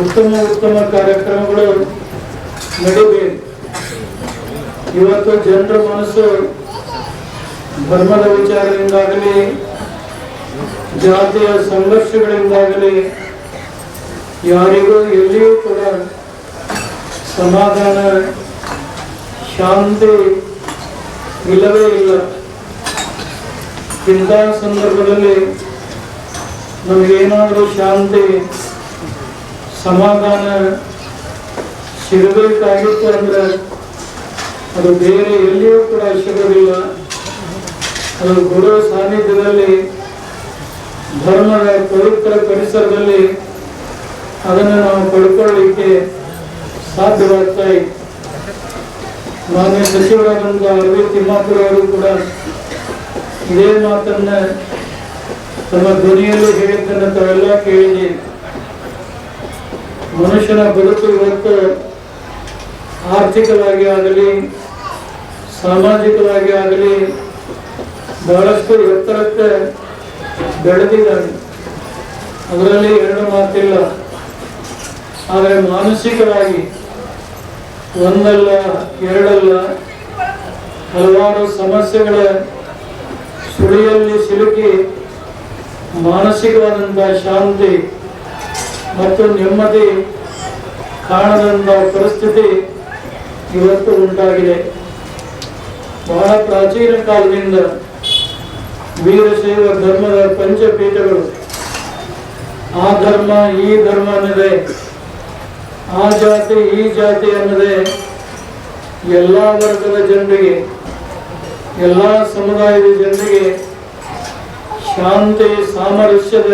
ಉತ್ತಮ ಉತ್ತಮ ಕಾರ್ಯಕ್ರಮಗಳು ನಡೀಬೇಕು ಇವತ್ತು ಜನರ ಮನಸ್ಸು ಧರ್ಮದ ವಿಚಾರದಿಂದಾಗಲಿ, ಜಾತಿಯ ಸಂಘರ್ಷಗಳಿಂದಾಗಲಿ, ಯಾರಿಗೂ ಎಲ್ಲಿಯೂ ಕೂಡ ಸಮಾಧಾನ, ಶಾಂತಿ ಇಲ್ಲವೇ ಇಲ್ಲ. ಇಂತಹ ಸಂದರ್ಭದಲ್ಲಿ ನಮಗೇನಾದರೂ ಶಾಂತಿ, ಸಮಾಧಾನ ಸಿಗಬೇಕಾಗಿತ್ತು ಅಂದ್ರೆ ಅದು ಬೇರೆ ಎಲ್ಲಿಯೂ ಕೂಡ ಸಿಗೋದಿಲ್ಲ. ಅದು ಗುರು ಸಾನ್ನಿಧ್ಯದಲ್ಲಿ, ಧರ್ಮದ ಪವಿತ್ರ ಪರಿಸರದಲ್ಲಿ ಅದನ್ನು ನಾವು ಪಡ್ಕೊಳ್ಳಿಕ್ಕೆ ಸಾಧ್ಯವಾಗ್ತಾ ಇತ್ತು ಮಾನ್ಯ ಸಚಿವರಾದಂಥ ಅರವಿಂದ್ ತಿಮ್ಮಾಪುರ ಅವರು ಕೂಡ ಇದೇ ಮಾತನ್ನ ತಮ್ಮ ಧ್ವನಿಯಲ್ಲಿ ಹೇಳಿದ್ದನ್ನು ತಾವೆಲ್ಲ ಕೇಳಿದ್ದೀವಿ ಮನುಷ್ಯನ ಬದುಕು ಇವತ್ತು ಆರ್ಥಿಕವಾಗಿ ಆಗಲಿ, ಸಾಮಾಜಿಕವಾಗಿ ಆಗಲಿ ಬಹಳಷ್ಟು ಎತ್ತರಕ್ಕೆ ಬೆಳೆದಿದ್ದಾನೆ ಅದರಲ್ಲಿ ಎರಡು ಮಾತಿಲ್ಲ. ಆದರೆ ಮಾನಸಿಕವಾಗಿ ಒಂದಲ್ಲ, ಎರಡಲ್ಲ ಹಲವಾರು ಸಮಸ್ಯೆಗಳ ಸುಳಿಯಲ್ಲಿ ಸಿಲುಕಿ ಮಾನಸಿಕವಾದಂತಹ ಶಾಂತಿ ಮತ್ತು ನೆಮ್ಮದಿ ಕಾಣದಂತ ಪರಿಸ್ಥಿತಿ ಇವತ್ತು ಉಂಟಾಗಿದೆ. ಬಹಳ ಪ್ರಾಚೀನ ಕಾಲದಿಂದ ವೀರಶೈವ ಧರ್ಮದ ಪಂಚಪೀಠಗಳು ಆ ಧರ್ಮ, ಈ ಧರ್ಮ ಅನ್ನದೆ, ಆ ಜಾತಿ, ಈ ಜಾತಿ ಅನ್ನದೆ ಎಲ್ಲ ವರ್ಗದ ಜನರಿಗೆ, ಎಲ್ಲ ಸಮುದಾಯದ ಜನರಿಗೆ ಶಾಂತಿ ಸಾಮರಸ್ಯದ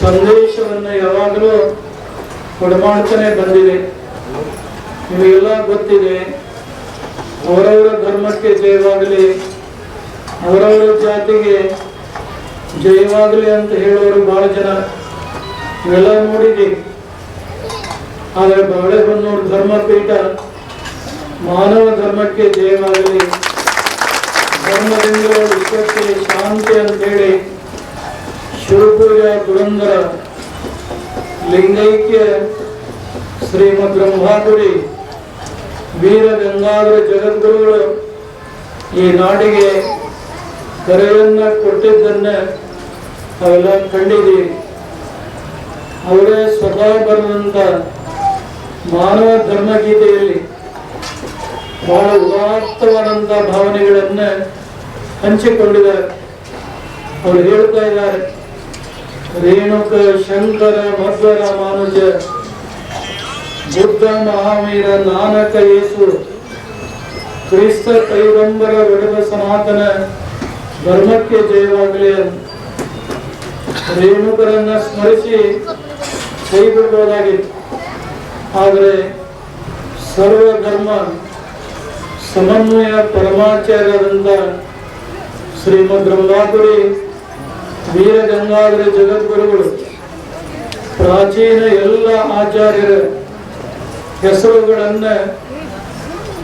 ಸಂದೇಶವನ್ನು ಯಾವಾಗಲೂ ಕೊಡಮಾಡ್ತಾನೆ ಬಂದಿದೆ. ನಿಮಗೆಲ್ಲ ಗೊತ್ತಿದೆ, ಅವರವರ ಧರ್ಮಕ್ಕೆ ಜಯವಾಗಲಿ, ಅವರವರ ಜಾತಿಗೆ ಜಯವಾಗಲಿ ಅಂತ ಹೇಳೋರು ಬಹಳ ಜನ. ಇವೆಲ್ಲ ನೋಡಿದೆ. ಆದರೆ ಬಾಳೆಹೊನ್ನೂರು ಧರ್ಮಪೀಠ ಮಾನವ ಧರ್ಮಕ್ಕೆ ಜಯವಾಗಲಿ. ಧರ್ಮದಿಂದ ವಿಶ್ವಕ್ಕೆ ಶಾಂತಿ ಅಂತೇಳಿ ಶಿವಪೂಜ ಪುರಂದರ ಲಿಂಗೈಕ್ಯ ಶ್ರೀಮದ್ ಬ್ರಹ್ಮಾಪುರಿ ವೀರ ಗಂಗಾಧರ ಜಗದ್ಗುರುಗಳು ಈ ನಾಡಿಗೆ ಕರೆಯನ್ನ ಕೊಟ್ಟಿದ್ದನ್ನ ಅವೆಲ್ಲ ಕಂಡಿದ್ದೀವಿ. ಅವರೇ ಸ್ವತಃ ಬರೆದಂತ ಮಾನವ ಧರ್ಮಗೀತೆಯಲ್ಲಿ ಬಹಳ ಉದಾತ್ತವಾದಂತ ಭಾವನೆಗಳನ್ನ ಹಂಚಿಕೊಂಡಿದ್ದಾರೆ. ಅವರು ಹೇಳ್ತಾ ಇದ್ದಾರೆ, ರೇಣುಕ, ಶಂಕರ ಮಧ್ವರ ಮಾನುಜ, ಬುದ್ಧ, ಮಹಾವೀರ, ನಾನಕ ಯೇಸು ಕ್ರಿಸ್ತ ಕೈಗಂಬರ ಒಡೆದ ಸನಾತನ, ಧರ್ಮಕ್ಕೆ ಜಯವಾಗಲಿ. ರೇಣುಕರನ್ನ ಸ್ಮರಿಸಿ ಕೈಗೊಳ್ಳಬಹುದಾಗಿತ್ತು ಆದರೆ ಸರ್ವ ಧರ್ಮ ಸಮನ್ವಯ ಪರಮಾಚಾರ್ಯರಾದಂಥ ಶ್ರೀಮದ್ ರಂಭಾಪುರಿ ವೀರಗಂಗಾಧರ ಜಗದ್ಗುರುಗಳು, ಪ್ರಾಚೀನ ಎಲ್ಲ ಆಚಾರ್ಯರ ಹೆಸರುಗಳನ್ನ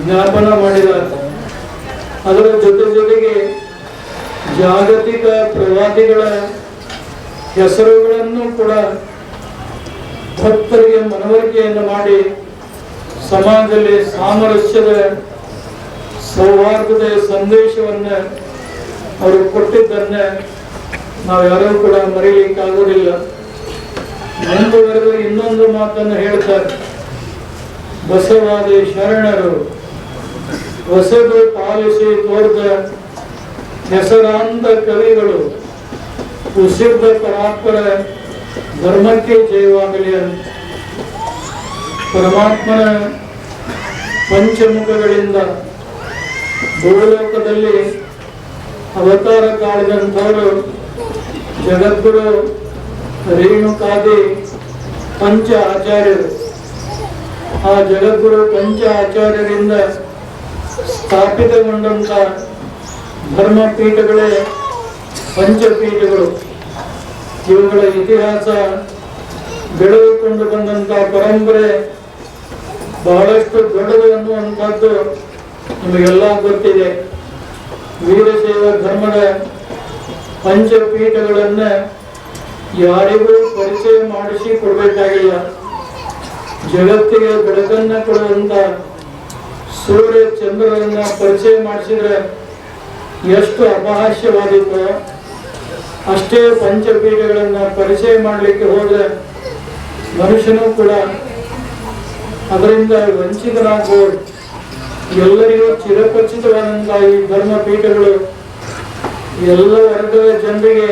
ಜ್ಞಾಪನ ಮಾಡಿದ್ದಾರೆ. ಅದರ ಜೊತೆ ಜೊತೆಗೆ ಜಾಗತಿಕ ಪ್ರವಾದಿಗಳ ಹೆಸರುಗಳನ್ನು ಕೂಡ ಭಕ್ತರಿಗೆ ಮನವರಿಕೆಯನ್ನು ಮಾಡಿ ಸಮಾಜದಲ್ಲಿ ಸಾಮರಸ್ಯದ ಸೌಹಾರ್ದದ ಸಂದೇಶವನ್ನ ಅವರು ಕೊಟ್ಟಿದ್ದನ್ನ ನಾವು ಯಾರೂ ಕೂಡ ಮರೀಲಿಕ್ಕಾಗೋದಿಲ್ಲ ಮುಂದುವರೆದು ಇನ್ನೊಂದು ಮಾತನ್ನು ಹೇಳ್ತಾರೆ. ಬಸವಾದಿ ಶರಣರು, ಹೊಸದು ಪಾಲಿಸಿ ತೋರ್ದ ಹೆಸರಾಂತ ಕವಿಗಳು ಉಸಿರ್ದ ಪರಾತ್ಮರ ಧರ್ಮಕ್ಕೆ ಜಯವಾಗಲಿ ಅಂತ. ಪರಮಾತ್ಮನ ಪಂಚಮುಖಗಳಿಂದ ಭೂಲೋಕದಲ್ಲಿ ಅವತಾರ ಕಾಲದಂತವರು ಜಗದ್ಗುರು ರೇಣುಕಾದಿ ಪಂಚ ಆಚಾರ್ಯರು. ಆ ಜಗದ್ಗುರು ಪಂಚ ಆಚಾರ್ಯರಿಂದ ಸ್ಥಾಪಿತಗೊಂಡಂತ ಧರ್ಮಪೀಠಗಳೇ ಪಂಚಪೀಠಗಳು. ಇವುಗಳ ಇತಿಹಾಸ ಬೆಳೆದುಕೊಂಡು ಬಂದಂಥ ಪರಂಪರೆ ಬಹಳಷ್ಟು ದೊಡ್ಡದು ಅನ್ನುವಂಥದ್ದು ನಿಮಗೆಲ್ಲ ಗೊತ್ತಿದೆ. ವೀರಶೈವ ಧರ್ಮದ ಪಂಚಪೀಠಗಳನ್ನ ಯಾರಿಗೂ ಪರಿಚಯ ಮಾಡಿಸಿ ಕೊಡಬೇಕಾಗಿಲ್ಲ. ಜಗತ್ತಿಗೆ ಬೆಳಕನ್ನ ಕೊಡುವಂತ ಸೂರ್ಯ ಚಂದ್ರರನ್ನ ಪರಿಚಯ ಮಾಡಿಸಿದ್ರೆ ಎಷ್ಟು ಅಪಹಾಸ್ಯವಾದೀತೋ, ಅಷ್ಟೇ ಪಂಚಪೀಠಗಳನ್ನ ಪರಿಚಯ ಮಾಡಲಿಕ್ಕೆ ಹೋದ್ರೆ ಮನುಷ್ಯನೂ ಕೂಡ ಅದರಿಂದ ವಂಚಿತನಾಗಬಹುದು ಎಲ್ಲರಿಗೂ ಚಿರಪರಿಚಿತವಾದಂತಹ ಈ ಧರ್ಮ ಪೀಠಗಳು ಎಲ್ಲ ವರ್ಗದ ಜನರಿಗೆ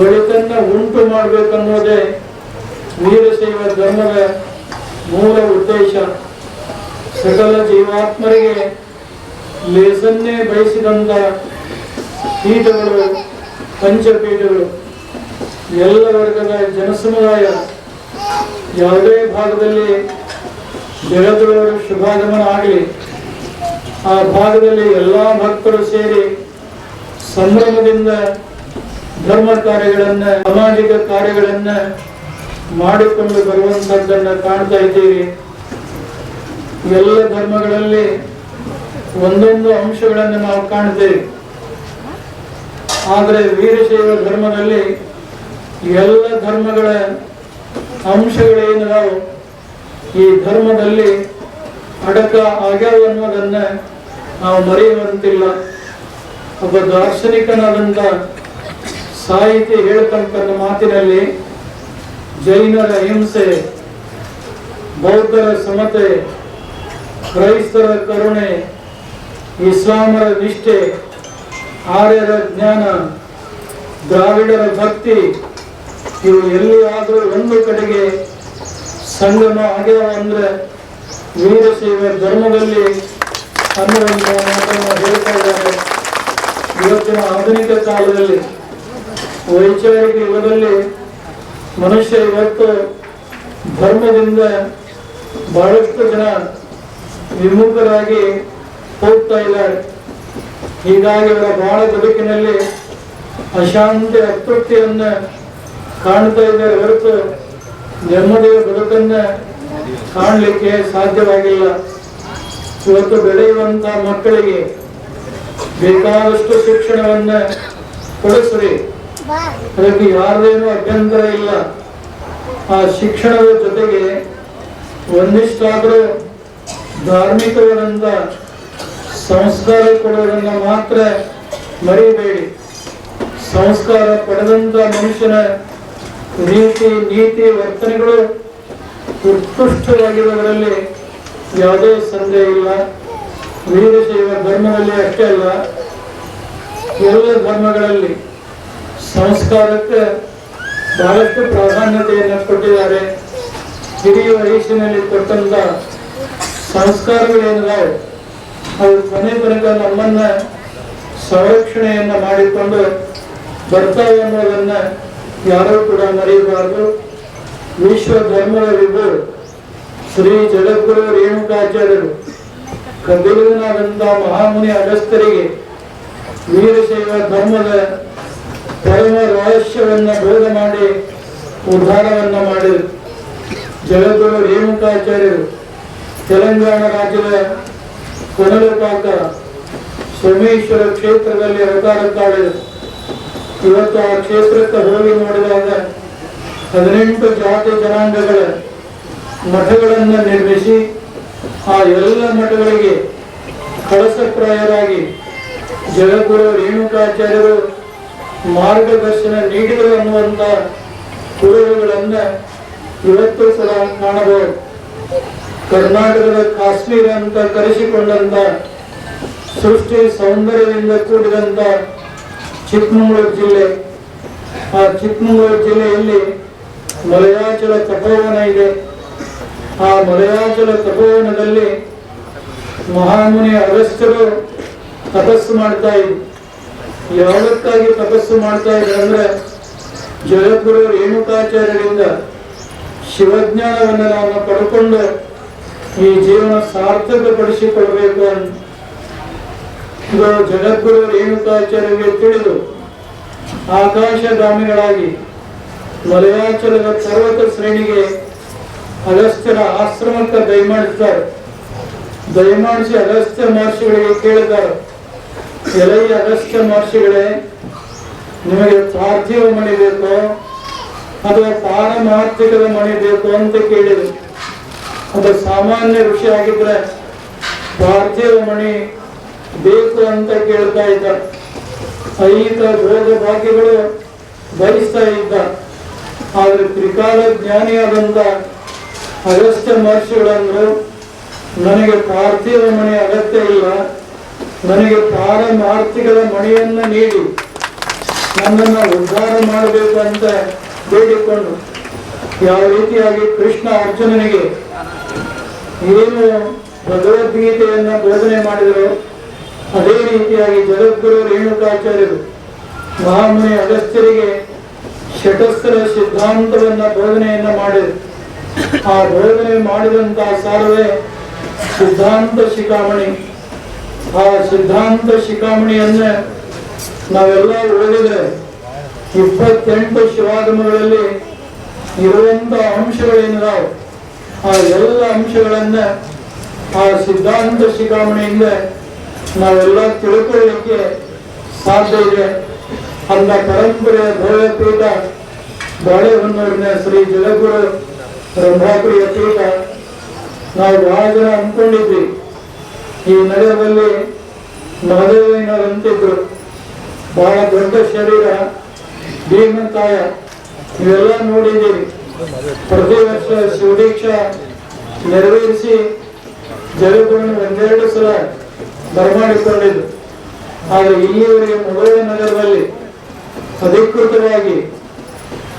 ಒಳಿತನ್ನ ಉಂಟು ಮಾಡಬೇಕನ್ನೋದೇ ವೀರಶೈವ ಧರ್ಮದ ಮೂಲ ಉದ್ದೇಶ. ಸಕಲ ಜೀವಾತ್ಮರಿಗೆ ಲೇಸನ್ನೇ ಬಯಸಿದಂತ ಪೀಠಗಳು, ಪಂಚಪೀಠಗಳು, ಎಲ್ಲ ವರ್ಗದ ಜನಸಮುದಾಯ, ಯಾವುದೇ ಭಾಗದಲ್ಲಿ ಜಗತ್ತುಗಳವರು ಶುಭಾಗಮನ ಆಗಲಿ. ಆ ಭಾಗದಲ್ಲಿ ಎಲ್ಲಾ ಭಕ್ತರು ಸೇರಿ ಸಂಭ್ರಮದಿಂದ ಧರ್ಮ ಕಾರ್ಯಗಳನ್ನ, ಸಾಮಾಜಿಕ ಕಾರ್ಯಗಳನ್ನ ಮಾಡಿಕೊಂಡು ಬರುವಂತದ್ದನ್ನ ಕಾಣ್ತಾ ಇದ್ದೀವಿ ಎಲ್ಲ ಧರ್ಮಗಳಲ್ಲಿ ಒಂದೊಂದು ಅಂಶಗಳನ್ನು ನಾವು ಕಾಣ್ತೇವೆ. ಆದರೆ ವೀರಶೈವ ಧರ್ಮದಲ್ಲಿ ಎಲ್ಲ ಧರ್ಮಗಳ ಅಂಶಗಳೇನಿದಾವು ಈ ಧರ್ಮದಲ್ಲಿ ಅಡಕ ಆಗ್ಯಾವ ಅನ್ನೋದನ್ನ ನಾವು ಮರೆಯುವಂತಿಲ್ಲ. ಒಬ್ಬ ದಾರ್ಶನಿಕನಾದಂತ ಸಾಹಿತಿ ಹೇಳ್ತಕ್ಕಂಥ ಮಾತಿನಲ್ಲಿ ಜೈನರ ಹಿಂಸೆ, ಬೌದ್ಧರ ಸಮತೆ, ಕ್ರೈಸ್ತರ ಕರುಣೆ, ಇಸ್ಲಾಮರ ನಿಷ್ಠೆ, ಆರ್ಯರ ಜ್ಞಾನ, ದ್ರಾವಿಡರ ಭಕ್ತಿ, ಇವು ಎಲ್ಲಿಯಾದರೂ ಒಂದು ಕಡೆಗೆ ಸಂಗಮ ಆಗ್ಯಾವ ಅಂದ್ರೆ ವೀರಶೈವ ಧರ್ಮದಲ್ಲಿ ಅನ್ನುವಂಥ ಮಾತನ್ನು ಹೇಳ್ತಾ ಇದ್ದಾರೆ. ಇವತ್ತಿನ ಆಧುನಿಕ ಕಾಲದಲ್ಲಿ ವೈಚಾರಿಕ ಯುಗದಲ್ಲಿ ಮನುಷ್ಯ ಇವತ್ತು ಧರ್ಮದಿಂದ ಬಹಳಷ್ಟು ಜನ ವಿಮುಖರಾಗಿ ಹೋಗ್ತಾ ಇದ್ದಾರೆ. ಹೀಗಾಗಿ ಅವರ ಬಹಳ ಬದುಕಿನಲ್ಲಿ ಅಶಾಂತಿ ಅತೃಪ್ತಿಯನ್ನ ಕಾಣ್ತಾ ಇದ್ದಾರೆ ಹೊರತು ನೆಮ್ಮದಿಯ ಬದುಕನ್ನ ಕಾಣಲಿಕ್ಕೆ ಸಾಧ್ಯವಾಗಿಲ್ಲ. ಇವತ್ತು ಬೆಳೆಯುವಂತ ಮಕ್ಕಳಿಗೆ ಬೇಕಾದಷ್ಟು ಶಿಕ್ಷಣವನ್ನ ಕೊಡಿಸ್ರಿ. ಅದಕ್ಕೆ ಯಾರದೇನು ಅಭ್ಯಂತರ ಇಲ್ಲ. ಆ ಶಿಕ್ಷಣದ ಜೊತೆಗೆ ಒಂದಿಷ್ಟಾದರೂ ಧಾರ್ಮಿಕವಾದಂತ ಸಂಸ್ಕಾರ ಕೊಡೋದನ್ನ ಮಾತ್ರ ಮರಿಬೇಡಿ. ಸಂಸ್ಕಾರ ಪಡೆದಂತ ಮನುಷ್ಯನ ನೀತಿ ನೀತಿ, ವರ್ತನೆಗಳು ಉತ್ಕೃಷ್ಟವಾಗಿರುವುದರಲ್ಲಿ ಯಾವುದೇ ಸಂದೇಹ ಇಲ್ಲ. ವೀರಶೈವ ಧರ್ಮದಲ್ಲಿ ಅಷ್ಟೇ ಅಲ್ಲ. ಎಲ್ಲ ಧರ್ಮಗಳಲ್ಲಿ ಸಂಸ್ಕಾರಕ್ಕೆ ಬಹಳಷ್ಟು ಪ್ರಾಧಾನ್ಯತೆಯನ್ನು ಕೊಟ್ಟಿದ್ದಾರೆ. ಹಿರಿಯ ವಯಸ್ಸಿನಲ್ಲಿ ಕೊಟ್ಟಂತ ಸಂಸ್ಕಾರಗಳೇನಿದಾವೆ ಅವು ಕೊನೆ ತನಕ ನಮ್ಮನ್ನ ಸಂರಕ್ಷಣೆಯನ್ನು ಮಾಡಿಕೊಂಡು ಬರ್ತಾ ಅನ್ನೋದನ್ನ ಯಾರೂ ಕೂಡ ಮರೆಯಬಾರದು. ವಿಶ್ವ ಧರ್ಮದ ವಿಭು ಶ್ರೀ ಜಗದ್ಗುರು ರೇಣುಕಾಚಾರ್ಯರು. ಕಪಿಲನಾದಂತ ಮಹಾಮುನಿ ಅಗಸ್ತರಿಗೆ ವೀರಶೈವ ಧರ್ಮದ ಪರಮ ರಹಸ್ಯವನ್ನ ಬೋಧ ಮಾಡಿ ಉದ್ಧಾರವನ್ನ ಮಾಡಿದರು. ಜಗದ್ಗುರು ರೇಣುಕಾಚಾರ್ಯರು ತೆಲಂಗಾಣ ರಾಜ್ಯದ ಕೊನಲಪಾಕ ಸೋಮೇಶ್ವರ ಕ್ಷೇತ್ರದಲ್ಲಿ ಅವತಾರ ತಾಳಿದರು. ಇವತ್ತು ಆ ಕ್ಷೇತ್ರಕ್ಕೆ ಹೋಗಿ ನೋಡಿದಾಗ ಹದಿನೆಂಟು ಜಾತಿ ಜನಾಂಗಗಳ ಮಠಗಳನ್ನು ನಿರ್ಮಿಸಿ ಆ ಎಲ್ಲ ಮಠಗಳಿಗೆ ಕಳಸಪ್ರಾಯರಾಗಿ ಜಗದ್ಗುರು ರೇಣುಕಾಚಾರ್ಯರು ಮಾರ್ಗದರ್ಶನ ನೀಡಿದರು ಅನ್ನುವಂತ ಕುರುಹುಗಳನ್ನ ಇವತ್ತು ಸಲ ಕಾಣಬಹುದು. ಕರ್ನಾಟಕದ ಕಾಶ್ಮೀರ ಅಂತ ಕರೆಸಿಕೊಂಡಂತ ಸೃಷ್ಟಿ ಸೌಂದರ್ಯದಿಂದ ಕೂಡಿದಂತ ಚಿಕ್ಕಮಗಳೂರು ಜಿಲ್ಲೆ, ಆ ಚಿಕ್ಕಮಗಳೂರು ಜಿಲ್ಲೆಯಲ್ಲಿ ಮಲಯಾಚಲ ತಪೋವನ ಇದೆ. ಆ ಮಲಯಾಚಲ ತಪೋವನದಲ್ಲಿ ಮಹಾಮುನಿ ಅಗಸ್ತ್ಯರು ತಪಸ್ಸು ಮಾಡ್ತಾ ಇದ್ರು. ಯಾವತ್ತಾಗಿ ತಪಸ್ಸು ಮಾಡ್ತಾ ಇದ್ರು ಅಂದ್ರೆ ಜಗದ್ಗುರು ರೇಣುಕಾಚಾರ್ಯರಿಂದ ಶಿವಜ್ಞಾನವನ್ನು ನಾವು ಪಡ್ಕೊಂಡು ಈ ಜೀವನ ಸಾರ್ಥಕಪಡಿಸಿಕೊಳ್ಬೇಕು ಅಂತ ಇದು ಜಗದ್ಗುರು ರೇಣುಕಾಚಾರ್ಯರಿಗೆ ತಿಳಿದು ಆಕಾಶಗಾಮಿಗಳಾಗಿ ಮಲಯಾಚಲದ ಪರ್ವತ ಶ್ರೇಣಿಗೆ ಅಗಸ್ತ್ಯರ ಆಶ್ರಮಕ್ಕೆ ದಯಮಾಡಿಸ್ತಾರೆ ದಯಮಾಡಿಸಿ ಅಗಸ್ತ್ಯ ಮಹರ್ಷಿಗಳಿಗೆ ಕೇಳಿದ್ದಾರೆ. ಎಲೈ ಅಗಸ್ತ್ಯ ಮಹರ್ಷಿಗಳೇ, ನಿಮಗೆ ಪಾರ್ಥಿವ ಮಣಿ ಬೇಕೋ ಅಥವಾ ಪಾರಮಾರ್ಥಿಕದ ಮಣಿ ಬೇಕೋ ಅಂತ ಕೇಳಿದರು ಅದು ಸಾಮಾನ್ಯ ಋಷಿ ಆಗಿದ್ರೆ ಪಾರ್ಥಿವ ಮಣಿ ಬೇಕು ಅಂತ ಕೇಳ್ತಾ ಇದ್ದ. ಸಹಿತ ಭೋಗ ಭಾಗ್ಯಗಳು ಬಯಸ್ತಾ ಇದ್ದ. ಆದ್ರೆ ತ್ರಿಕಾಲ ಜ್ಞಾನಿಯಾದಂತ ಅಗಸ್ತ್ಯ ಮಹರ್ಷಿಗಳಂದ್ರು, ನನಗೆ ಪಾರ್ಥಿವ ಮನೆ ಅಗತ್ಯ ಇಲ್ಲ. ನನಗೆ ಪಾರಮಾರ್ಥಿಗಳ ಮನೆಯನ್ನ ನೀಡಿ. ನನ್ನನ್ನ ಉದ್ಧಾರ ಮಾಡಬೇಕು ಅಂತ ಬೇಡಿಕೊಂಡು ಯಾವ ರೀತಿಯಾಗಿ ಕೃಷ್ಣ ಅರ್ಜುನನಿಗೆ ಏನು ಭಗವದ್ಗೀತೆಯನ್ನ ಬೋಧನೆ ಮಾಡಿದರು ಅದೇ ರೀತಿಯಾಗಿ ಜಗದ್ಗುರು ರೇಣುಕಾಚಾರ್ಯರು ಮಹಾಮುನಿ ಅಗಸ್ತ್ಯರಿಗೆ ಷಟಸ್ತ್ರ ಸಿದ್ಧಾಂತವನ್ನ ಬೋಧನೆಯನ್ನ ಮಾಡಿದರು. ಆ ಬೋಧನೆ ಮಾಡಿದಂತಹ ಸಾರವೇ ಸಿದ್ಧಾಂತ ಶಿಖಾಮಣಿ. ಆ ಸಿದ್ಧಾಂತ ಶಿಖಾಮಣಿಯನ್ನ ನಾವೆಲ್ಲ ಓದಿದ್ರೆ ಇಪ್ಪತ್ತೆಂಟು ಶಿವಾಗಮಗಳಲ್ಲಿ ಇರುವಂತ ಅಂಶಗಳೇನಿದಾವೆ ಆ ಎಲ್ಲ ಅಂಶಗಳನ್ನ ಆ ಸಿದ್ಧಾಂತ ಶಿಖಾಮಣಿಯಿಂದ ನಾವೆಲ್ಲ ತಿಳ್ಕೊಳ್ಳಿಕ್ಕೆ ಸಾಧ್ಯ ಇದೆ. ಅಂದ ಪರಂಪರೆಯ ಪೀಠ ಬಾಳೆಹೊನ್ನೂರಿನ ಶ್ರೀ ಜಗದ್ಗುರು ಬ್ರಹ್ಮಾಪುರಿಯ ಪೀಠ, ನಾವು ಬಹಳ ಜನ ಅಂದ್ಕೊಂಡಿದ್ವಿ. ಈ ನಗರದಲ್ಲಿ ಮಹದೇವಯ್ಯನವರಂತಿದ್ರು. ಬಹಳ ದೊಡ್ಡ ಶರೀರ ಭೀಮಕಾಯ ಇವೆಲ್ಲ ನೋಡಿದ್ದೀವಿ ಪ್ರತಿ ವರ್ಷ ಶಿವದೀಕ್ಷ ನೆರವೇರಿಸಿ ಜಲಗುರು ಒಂದೆರಡು ಸಲ ಬರಮಾಡಿಕೊಂಡಿದ್ದು. ಆದರೆ ಇಲ್ಲಿಯವರೆಗೆ ಮೊದಲ ನಗರದಲ್ಲಿ ಅಧಿಕೃತವಾಗಿ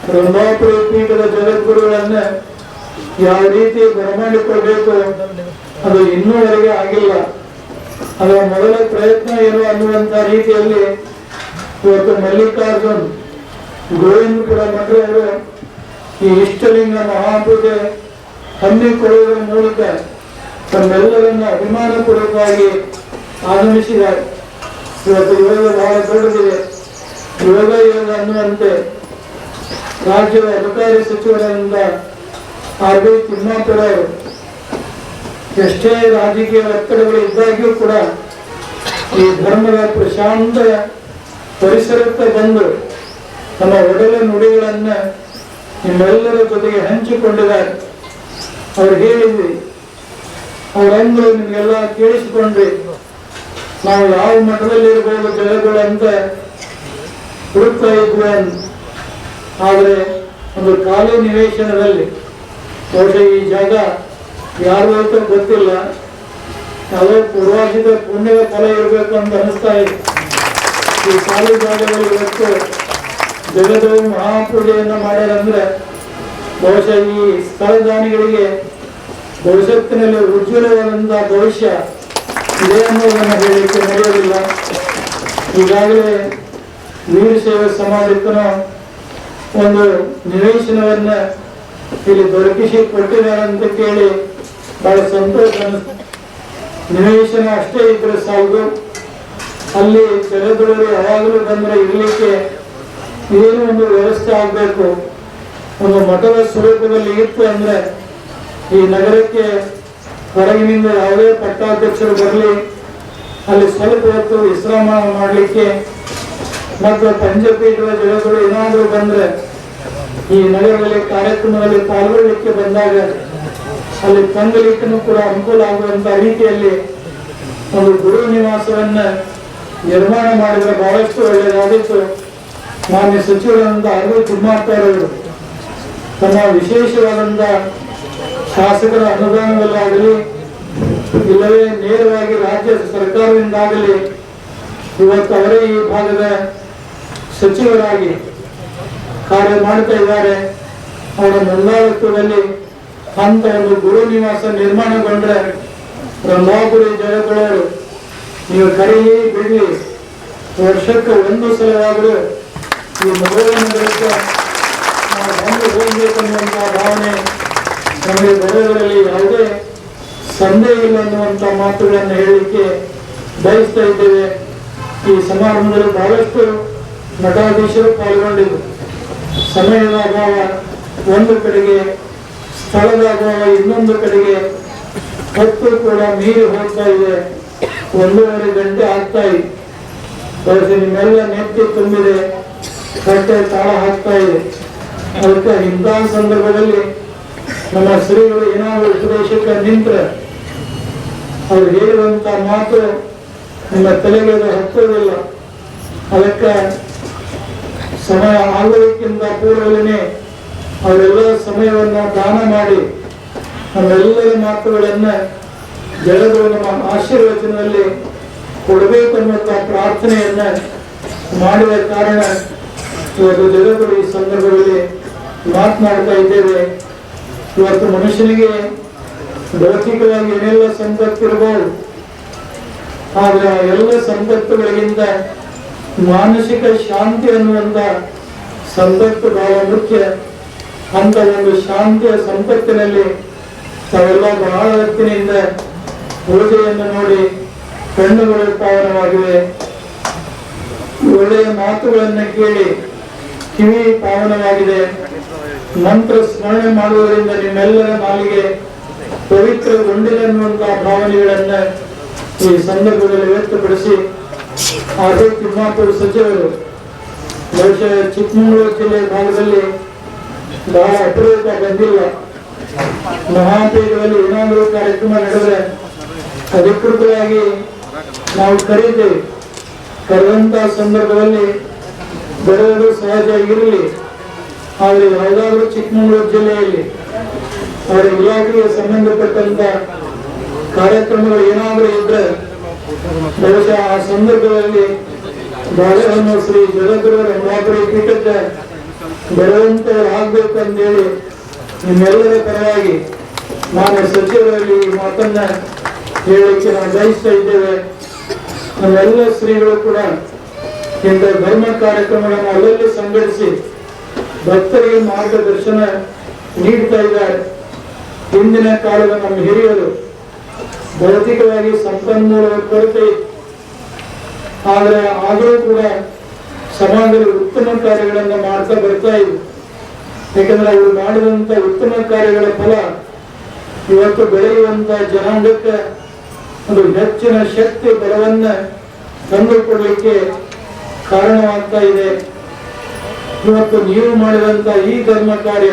ಬ್ರಹ್ಮಾಪುರಿ ಪೀಠದ ಜಗದ್ಗುರುಗಳನ್ನ ಯಾವ ರೀತಿ ಬರಮಾಡಿಕೊಳ್ಬೇಕು ಅದು ಇನ್ನೂವರೆಗೆ ಆಗಿಲ್ಲ. ಅದರ ಮೊದಲ ಪ್ರಯತ್ನ ಏನು ಅನ್ನುವಂತ ರೀತಿಯಲ್ಲಿ ಇವತ್ತು ಮಲ್ಲಿಕಾರ್ಜುನ್ ಗೋವಿಂದಪುರ ಮಠದವರು ಈ ಇಷ್ಟಲಿಂಗ ಮಹಾಪೂಜೆ ಹಮ್ಮಿಕೊಳ್ಳುವುದರ ಮೂಲಕ ತಮ್ಮೆಲ್ಲರನ್ನ ಅಭಿಮಾನಪೂರ್ವಕವಾಗಿ ಆಗಮಿಸಿದ್ದಾರೆ ಇವತ್ತು ಯೋಗ ಬಹಳ ದೊಡ್ಡದಿದೆ. ಯೋಗ ಯೋಗ ಅನ್ನುವಂತೆ ರಾಜ್ಯದ ಅಧಿಕಾರಿ ಸಚಿವರಿಂದ ಆರ್ ಬಿ ಎಷ್ಟೇ ರಾಜಕೀಯ ಒತ್ತಡಗಳು ಇದ್ದಾಗ್ಯೂ ಕೂಡ ಈ ಧರ್ಮದ ಪ್ರಶಾಂತ ಪರಿಸರಕ್ಕೆ ಬಂದು ತಮ್ಮ ಒಡಲ ನುಡಿಗಳನ್ನು ನಿಮ್ಮೆಲ್ಲರ ಜೊತೆಗೆ ಹಂಚಿಕೊಂಡಿದ್ದಾರೆ. ಅವ್ರು ಹೇಳಿದ್ವಿ ಅವರೆಂದು ನಿಮಗೆಲ್ಲ ಕೇಳಿಸಿಕೊಂಡ್ರಿ. ನಾವು ಯಾವ ಮಠದಲ್ಲಿ ಇರ್ಬೋದು ಜಗಗಳು ಅಂತ ಹುಡುಕ್ತಾ ಇದ್ವಿ ಆದರೆ ಒಂದು ಖಾಲಿ ನಿವೇಶನದಲ್ಲಿ ಬಹುಶಃ ಈ ಜಾಗ ಯಾರು ಅಂತ ಗೊತ್ತಿಲ್ಲ. ಯಾವುದೋ ಪೂರ್ವಾಸಿದ ಪುಣ್ಯದ ಫಲ ಇರಬೇಕು ಅಂತ ಅನಿಸ್ತಾ ಇದೆ. ಈ ಖಾಲಿ ಜಾಗದಲ್ಲಿ ಇವತ್ತು ಜಗದ ಮಹಾಪೂಜೆಯನ್ನು ಮಾಡ್ಯಾರಂದ್ರೆ ಬಹುಶಃ ಈ ಸ್ಥಳದಾನಿಗಳಿಗೆ ಭವಿಷ್ಯತ್ತಿನಲ್ಲಿ ಉಜ್ವಲವಾದಂತಹ ಭವಿಷ್ಯ ಇದೆ ಅನ್ನೋದನ್ನು ಹೇಳಲಿಕ್ಕೆ ನಡೆಯೋದಿಲ್ಲ. ಈಗಾಗಲೇ ಸೇವೆ ಸಮಾಜಕ್ಕೂ ಒಂದು ನಿವೇಶನವನ್ನ ಇಲ್ಲಿ ದೊರಕಿಸಿ ಕೊಟ್ಟಿದ್ದಾರೆ ಅಂತ ಕೇಳಿ ಬಹಳ ಸಂತೋಷ ನಿವೇಶನ ಅಷ್ಟೇ ಇದ್ರೆ ಸಾಕು ಅಲ್ಲಿ ಜನಗಳು ಯಾವಾಗಲೂ ಬಂದರೆ ಇರಲಿಕ್ಕೆ ಏನು ಒಂದು ವ್ಯವಸ್ಥೆ ಆಗಬೇಕು. ಒಂದು ಮಠದ ಸ್ವರೂಪದಲ್ಲಿ ಇತ್ತು ಅಂದ್ರೆ ಈ ನಗರಕ್ಕೆ ಹೊರಗಿನಿಂದ ಯಾವುದೇ ಪಟ್ಟಾಧ್ಯಕ್ಷರು ಬರಲಿ, ಅಲ್ಲಿ ಸ್ವಲ್ಪ ಹೊತ್ತು ವಿಶ್ರಾಮ ಮಾಡಲಿಕ್ಕೆ ಮತ್ತು ಪಂಚಪೀಠದ ಜನಗಳು ಏನಾದರೂ ಬಂದರೆ ಈ ನಗರದಲ್ಲಿ ಕಾರ್ಯಕ್ರಮದಲ್ಲಿ ಪಾಲ್ಗೊಳ್ಳಲಿಕ್ಕೆ ಬಂದಾಗ ಅಲ್ಲಿ ತಂಗಲಿಕ್ಕೂ ಕೂಡ ಅನುಕೂಲ ಆಗುವಂತ ರೀತಿಯಲ್ಲಿ ಒಂದು ಗುರು ನಿವಾಸವನ್ನ ನಿರ್ಮಾಣ ಮಾಡಿದ್ರೆ ಬಹಳಷ್ಟು ಒಳ್ಳೆಯದಾಗಿತ್ತು ಮಾನ್ಯ ಸಚಿವರಾದಂಥ ಅರವಿಂದ್ ತಿಮ್ಮಾರ್ತಾರವರು ತಮ್ಮ ವಿಶೇಷವಾದಂತ ಶಾಸಕರ ಅನುದಾನದಲ್ಲಾಗಲಿ ಇಲ್ಲವೇ ನೇರವಾಗಿ ರಾಜ್ಯ ಸರ್ಕಾರದಿಂದಾಗಲಿ, ಇವತ್ತು ಅವರೇ ಈ ಭಾಗದ ಸಚಿವರಾಗಿ ಕಾರ್ಯ ಮಾಡ್ತಾ ಇದ್ದಾರೆ. ಅವರ ಮುಂದಾಳತ್ವದಲ್ಲಿ ಅಂತ ಒಂದು ಗುರು ನಿವಾಸ ನಿರ್ಮಾಣಗೊಂಡ್ರೆ ಬ್ರಹ್ಮಾಪುರಿ ಜಗತ್ತೊಳವರು ನೀವು ಕರೀಲಿ ಬಿಡಿ ವರ್ಷಕ್ಕೆ ಒಂದು ಸಲವಾದರೂ ಈ ಮೊದಲ ನಗರಕ್ಕೆ ಬಂದು ಹೋಗ್ಬೇಕನ್ನುವಂತಹ ಭಾವನೆ ನಮಗೆ ಬೆಳೆಗಳಲ್ಲಿ ಯಾವುದೇ ಸಂದೇಹ ಇಲ್ಲ ಅನ್ನುವಂಥ ಮಾತುಗಳನ್ನು ಹೇಳಲಿಕ್ಕೆ ಬಯಸ್ತಾ ಇದ್ದೇವೆ. ಈ ಸಮಾರಂಭದಲ್ಲಿ ಬಹಳಷ್ಟು ಮಠಾಧೀಶರು ಪಾಲ್ಗೊಂಡಿದ್ದರು. ಸಮಯದ ಅಭಾವ ಒಂದು ಕಡೆಗೆ, ಸ್ಥಳದ ಅಭಾವ ಇನ್ನೊಂದು ಕಡೆಗೆ ಹತ್ತು ಕೂಡ ಮೀರಿ ಹೋಗ್ತಾ ಇದೆ. ಒಂದೂವರೆ ಗಂಟೆ ಆಗ್ತಾ ಇದೆ. ನಿಮ್ಮೆಲ್ಲ ನೆತ್ತಿ ತುಂಬಿದೆ. ಹೊಟ್ಟೆ ತಾಳ ಹಾಕ್ತಾ ಇದೆ. ಅದಕ್ಕೆ ಇಂತಹ ಸಂದರ್ಭದಲ್ಲಿ ನಮ್ಮ ಶ್ರೀಗಳು ಏನಾದರೂ ಉಪದೇಶಕ್ಕೆ ನಿಂತರೆ, ಅವ್ರು ಹೇಳುವಂತ ಮಾತು ನಿಮ್ಮ ತಲೆಗಳಿಗೆ ಹತ್ತೋದಿಲ್ಲ ಅದಕ್ಕೆ ಸಮಯ ಆಗೋದಕ್ಕಿಂತ ಪೂರ್ವದಲ್ಲೇ ಅವರೆಲ್ಲ ಸಮಯವನ್ನು ದಾನ ಮಾಡಿ, ನಮ್ಮೆಲ್ಲರ ಮಾತುಗಳನ್ನು ಜನರು ನಮ್ಮ ಆಶೀರ್ವಚನದಲ್ಲಿ ಕೊಡಬೇಕನ್ನುವಂಥ ಪ್ರಾರ್ಥನೆಯನ್ನ ಮಾಡಿದ ಕಾರಣ ಇವತ್ತು ಜಗಗಳು ಈ ಸಂದರ್ಭದಲ್ಲಿ ಮಾತನಾಡ್ತಾ ಇದ್ದೇವೆ. ಇವತ್ತು ಮನುಷ್ಯನಿಗೆ ಭೌತಿಕವಾಗಿ ಏನೆಲ್ಲ ಸಂಪತ್ತಿರಬಹುದು ಆದ್ರೆ ಎಲ್ಲ ಸಂಪತ್ತುಗಳಿಗಿಂತ ಮಾನಸಿಕ ಶಾಂತಿ ಅನ್ನುವಂತ ಸಂಪತ್ತು ಬಹಳ ಮುಖ್ಯ. ಅಂತ ಒಂದು ಶಾಂತಿಯ ಸಂಪತ್ತಿನಲ್ಲಿ ತಾವೆಲ್ಲ ಬಹಳ ಹೊತ್ತಿನಿಂದ ಪೂಜೆಯನ್ನು ನೋಡಿ ಕಣ್ಣುಗಳು ಪಾವನವಾಗಿವೆ. ಒಳ್ಳೆಯ ಮಾತುಗಳನ್ನು ಕೇಳಿ ಕಿವಿ ಪಾವನವಾಗಿದೆ. ಮಂತ್ರ ಸ್ಮರಣೆ ಮಾಡುವುದರಿಂದ ನಿಮ್ಮೆಲ್ಲರ ನಾಲಿಗೆ ಪವಿತ್ರಗೊಂಡಿರನ್ನುವಂತಹ ಭಾವನೆಗಳನ್ನ ಈ ಸಂದರ್ಭದಲ್ಲಿ ವ್ಯಕ್ತಪಡಿಸಿ ಆರೋಗ್ಯ ತಿಮ್ಮಾಪುರ ಸಚಿವರು ಬಹುಶಃ ಚಿಕ್ಕಮಗಳೂರು ಜಿಲ್ಲೆಯ ಭಾಗದಲ್ಲಿ ಬಹಳ ಅಪರೂಪ ಬಂದಿಲ್ಲ ಮಹಾಪೀಠದಲ್ಲಿ ಏನಾದರೂ ಕಾರ್ಯಕ್ರಮ ನಡೆದರೆ ಅಧಿಕೃತವಾಗಿ ನಾವು ಕರೀತೇವೆ ಕರೆದಂತಹ ಸಂದರ್ಭದಲ್ಲಿ ಬರುವುದು ಸಹಜ ಇರಲಿ ಆದರೆ ಯಾವುದಾದ್ರೂ ಚಿಕ್ಕಮಗಳೂರು ಜಿಲ್ಲೆಯಲ್ಲಿ ಅವರ ಇಲಾಖೆಗೆ ಸಂಬಂಧಪಟ್ಟಂತ ಕಾರ್ಯಕ್ರಮಗಳು ಏನಾದರೂ ಇದ್ರೆ ಬಹುಶಃ ಆ ಸಂದರ್ಭದಲ್ಲಿ ಬಾಳೆಹಣ್ಣು ಶ್ರೀ ಜಗದ್ಗುರು ರಂಗಾಪುರಿ ಪೀಠಕ್ಕೆ ಬರುವಂತವ್ರು ಆಗ್ಬೇಕು ಅಂತೇಳಿ ನಿಮ್ಮೆಲ್ಲರ ಪರವಾಗಿ ನಾನು ಸಚಿವರಲ್ಲಿ ಈ ಮಾತನ್ನ ಹೇಳಲಿಕ್ಕೆ ನಾವು ಇದ್ದೇವೆ. ನಮ್ಮೆಲ್ಲ ಶ್ರೀಗಳು ಕೂಡ ಇಂಥ ಧರ್ಮ ಕಾರ್ಯಕ್ರಮಗಳನ್ನು ಅಲ್ಲಲ್ಲಿ ಸಂಘಟಿಸಿ ಭಕ್ತರಿಗೆ ಮಾರ್ಗದರ್ಶನ ನೀಡ್ತಾ ಇದ್ದಾರೆ ಹಿಂದಿನ ಕಾಲದ ನಮ್ಮ ಹಿರಿಯರು ಭೌತಿಕವಾಗಿ ಸಂಪನ್ಮೂಲ ಕೊರತೆ. ಆದರೆ ಆದರೂ ಕೂಡ ಸಮಾಜದಲ್ಲಿ ಉತ್ತಮ ಕಾರ್ಯಗಳನ್ನು ಮಾಡ್ತಾ ಬರ್ತಾ ಇದ್ರು ಯಾಕಂದ್ರೆ ಅವರು ಮಾಡಿದಂತ ಉತ್ತಮ ಕಾರ್ಯಗಳ ಫಲ ಇವತ್ತು ಬೆಳೆಯುವಂತ ಜನಾಂಗಕ್ಕೆ ಒಂದು ಹೆಚ್ಚಿನ ಶಕ್ತಿ, ಬಲವನ್ನ ತಂದುಕೊಡ್ಲಿಕ್ಕೆ ಕಾರಣವಾಗ್ತಾ ಇದೆ. ಇವತ್ತು ನೀವು ಮಾಡಿದಂತ ಈ ಧರ್ಮ ಕಾರ್ಯ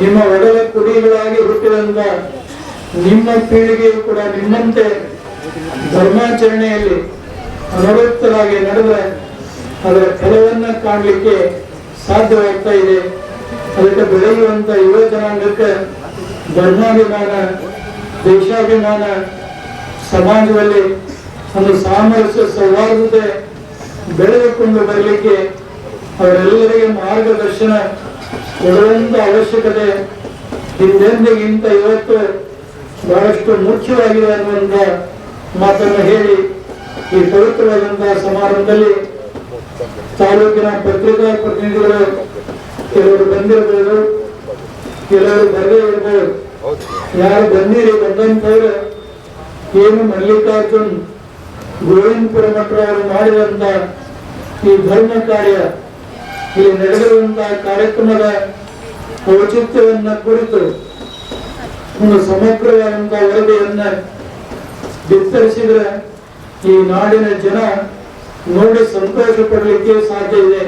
ನಿಮ್ಮ ಒಡಲ ಕುಡಿಗಳಾಗಿ ಹುಟ್ಟಿದಂತ ನಿಮ್ಮ ಪೀಳಿಗೆಯು ಕೂಡ ನಿಮ್ಮಂತೆ ಧರ್ಮಾಚರಣೆಯಲ್ಲಿ ಅನವೃತ್ತರಾಗಿ ನಡೆದ್ರೆ ಅದರ ಫಲವನ್ನ ಕಾಣಲಿಕ್ಕೆ ಸಾಧ್ಯವಾಗ್ತಾ ಇದೆ. ಅದಕ್ಕೆ ಬೆಳೆಯುವಂತ ಯುವ ಜನಾಂಗಕ್ಕೆ ಧರ್ಮಾಭಿಮಾನ, ದೇಶಾಭಿಮಾನ, ಸಮಾಜದಲ್ಲಿ ಒಂದು ಸಾಮರಸ್ಯ, ಸೌಹಾರ್ದತೆ ಬೆಳೆದುಕೊಂಡು ಬರಲಿಕ್ಕೆ ಅವರೆಲ್ಲರಿಗೆ ಮಾರ್ಗದರ್ಶನ ಕೊಡುವಂತ ಅವಶ್ಯಕತೆ ಹಿಂದೆಂದಿಗಿಂತ ಇವತ್ತು ಬಹಳಷ್ಟು ಮುಖ್ಯವಾಗಿದೆ ಅನ್ನುವಂತ ಮಾತನ್ನು ಹೇಳಿ ಈ ಪವಿತ್ರವಾದಂತಹ ಸಮಾರಂಭದಲ್ಲಿ ತಾಲೂಕಿನ ಪತ್ರಿಕಾ ಪ್ರತಿನಿಧಿಗಳು ಕೆಲವರು ಬಂದಿರಬಹುದು, ಕೆಲವರು ಬರದೇ ಇರಬಹುದು. ಯಾರು ಬಂದಿರಿ ಬಂದಂತವ್ರು ಏನು ಮಲ್ಲಿಕಾರ್ಜುನ್ ಗೋವಿಂದಪುರ ಮಠರವರು ಮಾಡಿದಂತ ಈ ಧರ್ಮ ಕಾರ್ಯ ಇಲ್ಲಿ ನಡೆದಿರುವಂತಹ ಕಾರ್ಯಕ್ರಮದ ಔಚಿತ್ಯವನ್ನ ಕುರಿತು ಒಂದು ಸಮಗ್ರವಾದಂತಹ ವರದಿಯನ್ನ ಬಿತ್ತರಿಸಿದ್ರೆ ಈ ನಾಡಿನ ಜನ ನೋಡಿ ಸಂತೋಷ ಪಡಲಿಕ್ಕೆ ಸಾಧ್ಯ ಇದೆ.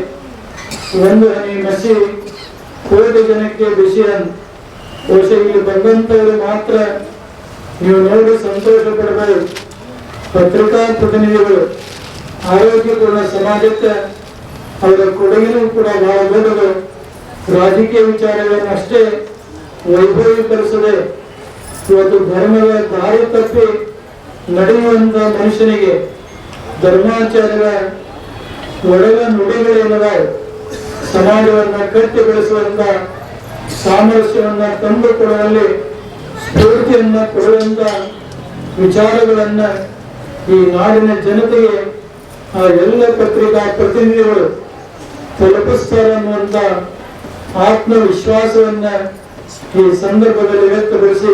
ಒಂದು ಹನಿ ಮಸಿ ಕೋಟಿ ಜನಕ್ಕೆ ಬಿಸಿ ಅಂತ ಇಲ್ಲಿ ಬಂದಂತವರು ಮಾತ್ರ ನೀವು ನೋಡಿ ಸಂತೋಷ ಪಡಬಹುದು ಪತ್ರಿಕಾ ಪ್ರತಿನಿಧಿಗಳು ಆರೋಗ್ಯಪೂರ್ಣ ಸಮಾಜಕ್ಕೆ ಅವರ ಕೊಡುಗೆನೂ ಕೂಡ ಬಹಳ ದೊಡ್ಡದು. ರಾಜಕೀಯ ವಿಚಾರಗಳನ್ನು ಅಷ್ಟೇ ವೈಭವೀಕರಿಸದೆ ಇವತ್ತು ಧರ್ಮದ ದಾರಿ ತಪ್ಪಿ ನಡೆಯುವಂತ ಮನುಷ್ಯನಿಗೆ ಧರ್ಮಾಚಾರ್ಯರ ಒಡಲ ನುಡಿಗಳೇನದಾವೆ ಸಮಾಜವನ್ನು ಕಟ್ಟಿ ಬೆಳೆಸುವಂತ ಸಾಮರಸ್ಯವನ್ನ ತಂದುಕೊಡುವಲ್ಲಿ ಸ್ಫೂರ್ತಿಯನ್ನ ಕೊಡುವಂತ ವಿಚಾರಗಳನ್ನ ಈ ನಾಡಿನ ಜನತೆಗೆ, ಆ, ಎಲ್ಲ ಪತ್ರಿಕಾ ಪ್ರತಿನಿಧಿಗಳು ತಲುಪಿಸ್ತಾರೆ ಅನ್ನುವಂತ ಆತ್ಮವಿಶ್ವಾಸವನ್ನ ಈ ಸಂದರ್ಭದಲ್ಲಿ ವ್ಯಕ್ತಪಡಿಸಿ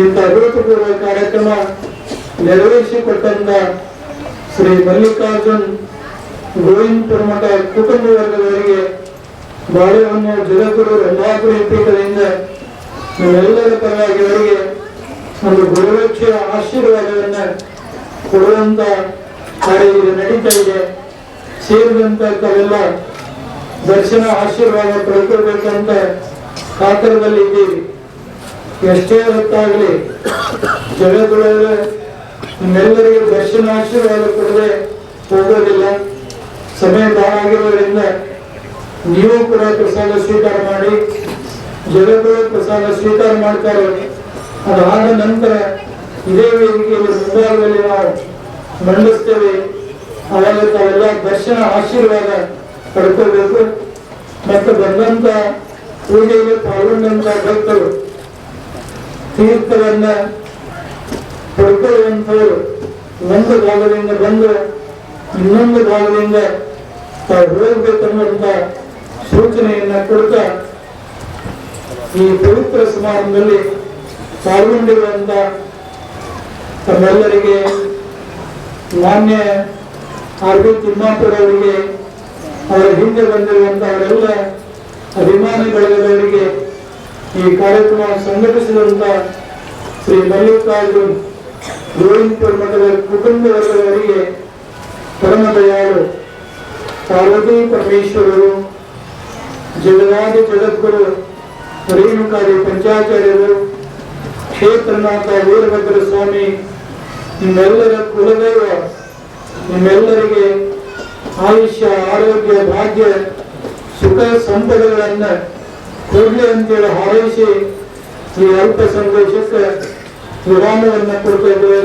ಇಂಥ ಅಭೂತಪೂರ್ವ ಕಾರ್ಯಕ್ರಮ ನೆರವೇರಿಸಿಕೊಟ್ಟಂತ ಶ್ರೀ ಮಲ್ಲಿಕಾರ್ಜುನ್ ಮಠ ಕುಟುಂಬ ವರ್ಗದವರಿಗೆ ಬಾಳೆಹೊನ್ನೂರು ಜಗದ್ಗುರು ರಂಗಾಪುರಿ ಪೀಠದಿಂದ ನಾವೆಲ್ಲರ ಪರವಾಗಿ ಅವರಿಗೆ ಒಂದು ಗುರುವಕ್ಷೆಯ ಆಶೀರ್ವಾದವನ್ನ ಕೊಡುವಂತ ಕಾರ್ಯ ನಡೀತಾ ಇದೆ. ಸೇರಿದಂತ ತಾವೆಲ್ಲ ದರ್ಶನ ಆಶೀರ್ವಾದ ಪಡ್ಕೊಳ್ಬೇಕಂತ ಕಾತರದಲ್ಲಿ ಇದ್ದೀವಿ ಎಷ್ಟೇ ಹೊತ್ತಾಗಲಿ ಜಗದೊಳಗೆ ನಿಮ್ಮೆಲ್ಲರಿಗೂ ದರ್ಶನ ಆಶೀರ್ವಾದ ಕೊಡದೆ ಹೋಗೋದಿಲ್ಲ. ಸಮಯ ಬಾಳಾಗಿರೋದ್ರಿಂದ ನೀವು ಕೂಡ ಪ್ರಸಾದ ಸ್ವೀಕಾರ ಮಾಡಿ ಜನಗಳು ಪ್ರಸಾದ ಸ್ವೀಕಾರ ಮಾಡ್ತಾರೆ. ಅದಾದ ನಂತರ ಇದೇ ವೇದಿಕೆಯಲ್ಲಿ ಮುಂಭಾಗದಲ್ಲಿ ನಾವು ಮಂಡಿಸ್ತೇವೆ ಅವಾಗ ತಾವೆಲ್ಲ ದರ್ಶನ, ಆಶೀರ್ವಾದ ಪಡ್ಕೋಬೇಕು ಮತ್ತು ಬಂದಂತ ಪೂಜೆಗೆ ಪಾಲ್ಗೊಂಡಂತ ಭಕ್ತರು ತೀರ್ಥವನ್ನ ಪಡ್ಕೊಳ್ಳುವಂಥವ್ರು ಒಂದು ಭಾಗದಿಂದ ಬಂದು ಇನ್ನೊಂದು ಭಾಗದಿಂದ ತಾವು ಹೋಗ್ಬೇಕನ್ನುವಂತ ಸೂಚನೆಯನ್ನ ಕೊಡ್ತಾ ಈ ಪವಿತ್ರ ಸಮಾರಂಭದಲ್ಲಿ ಪಾಲ್ಗೊಂಡಿರುವಂತ ತಮ್ಮೆಲ್ಲರಿಗೆ ಮಾನ್ಯ ಆರ್ ಬಿ ತಿಮ್ಮಾಪುರ ಅವರಿಗೆ ಅವರ ಹಿಂದೆ ಬಂದಿರುವಂತಹವರೆಲ್ಲ ಬಳಗದವರಿಗೆ ಈ ಕಾರ್ಯಕ್ರಮ ಸಂಘಟಿಸಿದಂತ ಶ್ರೀ ಮಲ್ಲಿಕಾರ್ಜುನ್ ಗೋವಿಂದಪುರ ಮಠದ ಕುಟುಂಬ ವರ್ಗದವರಿಗೆ ಪರಮ ದಯಾಳು ಪಾರ್ವತಿ ಪರಮೇಶ್ವರರು ಜಗದಾದಿ ಜಗದ್ಗುರು ರೇಣುಕಾರಿ ಪಂಚಾಚಾರ್ಯರು, ಕ್ಷೇತ್ರನಾಥ ವೀರಭದ್ರ ಸ್ವಾಮಿ ನಿಮ್ಮೆಲ್ಲರ ಕುಲದೈವ, ನಿಮ್ಮೆಲ್ಲರಿಗೆ ಆಯುಷ್ಯ, ಆರೋಗ್ಯ, ಭಾಗ್ಯ, ಸುಖ ಸಂಪದಗಳನ್ನ ಕೊಡ್ಲಿ ಅಂತೇಳಿ ಹಾರೈಸಿ ಈ ಅಲ್ಪ ಸಂದೇಶಕ್ಕೆ ವಿರಾಮವನ್ನು ಕೊಡ್ತಾ ಇದ್ದೇವೆ